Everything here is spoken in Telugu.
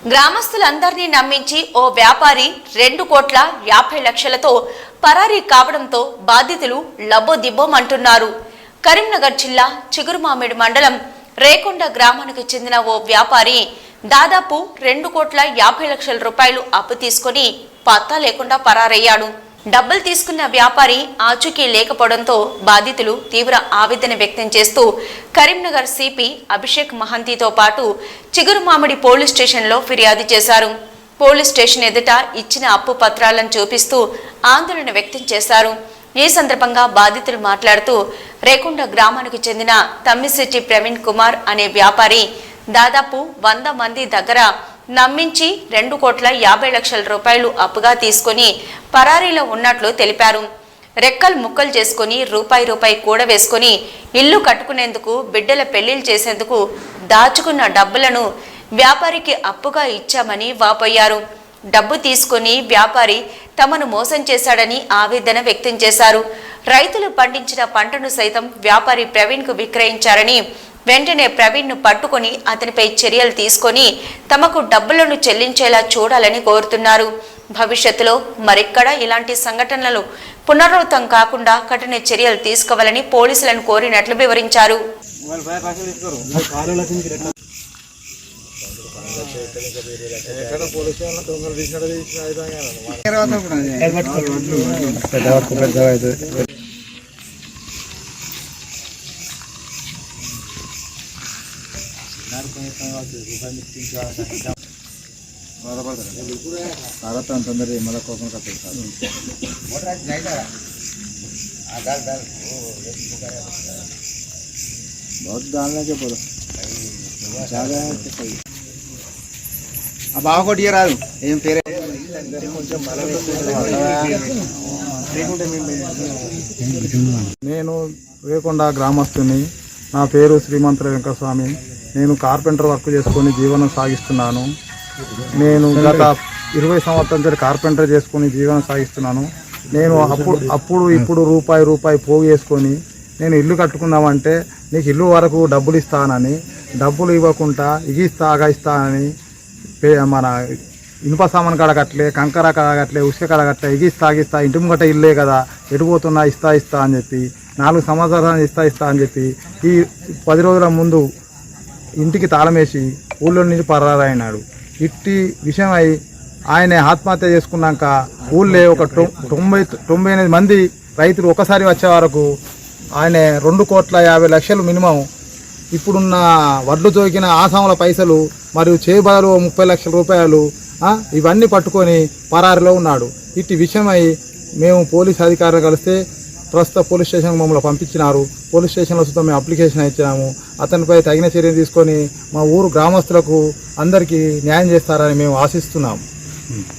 గ్రామస్తులందరినీ నమ్మించి ఓ వ్యాపారి రెండు కోట్ల యాభై లక్షలతో పరారీ కావడంతో బాధితులు లబ్బోదిబ్బోమంటున్నారు కరీంనగర్ జిల్లా చిగురుమామిడి మండలం రేకొండ గ్రామానికి చెందిన ఓ వ్యాపారి దాదాపు రెండు కోట్ల యాభై లక్షల రూపాయలు అప్పు తీసుకొని పత్తా లేకుండా పరారయ్యాడు. డబ్బులు తీసుకున్న వ్యాపారి ఆచూకీ లేకపోవడంతో బాధితులు తీవ్ర ఆవేదన వ్యక్తం చేస్తూ కరీంనగర్ సిపి అభిషేక్ మహంతితో పాటు చిగురుమామిడి పోలీస్ స్టేషన్లో ఫిర్యాదు చేశారు. పోలీస్ స్టేషన్ ఎదుట ఇచ్చిన అప్పు పత్రాలను చూపిస్తూ ఆందోళన వ్యక్తం చేశారు. ఈ సందర్భంగా బాధితులు మాట్లాడుతూ రేకుండ గ్రామానికి చెందిన తమ్మిశెట్టి ప్రవీణ్ కుమార్ అనే వ్యాపారి దాదాపు వంద మంది దగ్గర నమ్మించి రెండు కోట్ల యాభై లక్షల రూపాయలు అప్పుగా తీసుకొని పరారీలో ఉన్నట్లు తెలిపారు. రెక్కలు ముక్కలు చేసుకుని రూపాయి రూపాయి కూడవేసుకొని ఇల్లు కట్టుకునేందుకు బిడ్డల పెళ్ళిళ్ళు చేసేందుకు దాచుకున్న డబ్బులను వ్యాపారికి అప్పుగా ఇచ్చామని వాపోయారు. డబ్బు తీసుకుని వ్యాపారి తమను మోసం చేశాడని ఆవేదన వ్యక్తం చేశారు. రైతులు పండించిన పంటను సైతం వ్యాపారి ప్రవీణ్కు విక్రయించారని వెంటనే ప్రవీణ్ను పట్టుకొని అతనిపై చర్యలు తీసుకొని తమకు డబ్బులను చెల్లించేలా చూడాలని కోరుతున్నారు భవిష్యత్తులో మరెక్కడా ఇలాంటి సంఘటనలు పునరావృతం కాకుండా కఠిన చర్యలు తీసుకోవాలని పోలీసులను కోరినట్లు వివరించారు బాధపడతాను తొందర మళ్ళీ కోపం కట్టారు बहुत डालने के बोलो చాలా ఆ బావ కొట్టి రాదు ఏం పేరే నేను రేకొండ గ్రామస్తుని నా పేరు శ్రీమంతుల వెంకటస్వామి నేను కార్పెంటర్ వర్క్ చేసుకొని జీవనం సాగిస్తున్నాను. నేను గత ఇరవై సంవత్సరం నుంచి కార్పెంటర్ చేసుకొని జీవనం సాగిస్తున్నాను. నేను అప్పుడు అప్పుడు ఇప్పుడు రూపాయి రూపాయి పోగు చేసుకొని నేను ఇల్లు కట్టుకుందామంటే నీకు ఇల్లు వరకు డబ్బులు ఇస్తానని డబ్బులు ఇవ్వకుండా ఇగిస్తా అగిస్తానని మన ఇనుప సామాన్ కాడ కంకర కాడ ఉసుక కాడ ఇగిస్తా అగిస్తా ఇంటి ముంగట ఇల్లే కదా ఎడిపోతున్నా ఇస్తా ఇస్తా అని చెప్పి నాలుగు సంవత్సరాలు ఇస్తా ఇస్తా అని చెప్పి ఈ పది రోజుల ముందు ఇంటికి తాళమేసి ఊళ్ళో నుంచి పరారైనాడు. ఇట్టి విషయమై ఆయన ఆత్మహత్య చేసుకున్నాక ఊళ్ళో ఒక తొంభై తొంభై ఎనిమిది మంది రైతులు ఒకసారి వచ్చే వరకు ఆయన రెండు కోట్ల యాభై లక్షలు మినిమం. ఇప్పుడున్న వడ్లు జోకిన ఆసాముల పైసలు మరియు చేబదులు ముప్పై లక్షల రూపాయలు ఇవన్నీ పట్టుకొని పరారిలో ఉన్నాడు. ఇట్టి విషయమై మేము పోలీస్ అధికారులు కలిస్తే ప్రస్తుత పోలీస్ స్టేషన్ మమ్మల్ని పంపించినారు. పోలీస్ స్టేషన్లో సుతం మేము అప్లికేషన్ ఇచ్చినాము. అతనిపై తగిన చర్య తీసుకొని మా ఊరు గ్రామస్తులకు అందరికీ న్యాయం చేస్తారని మేము ఆశిస్తున్నాము.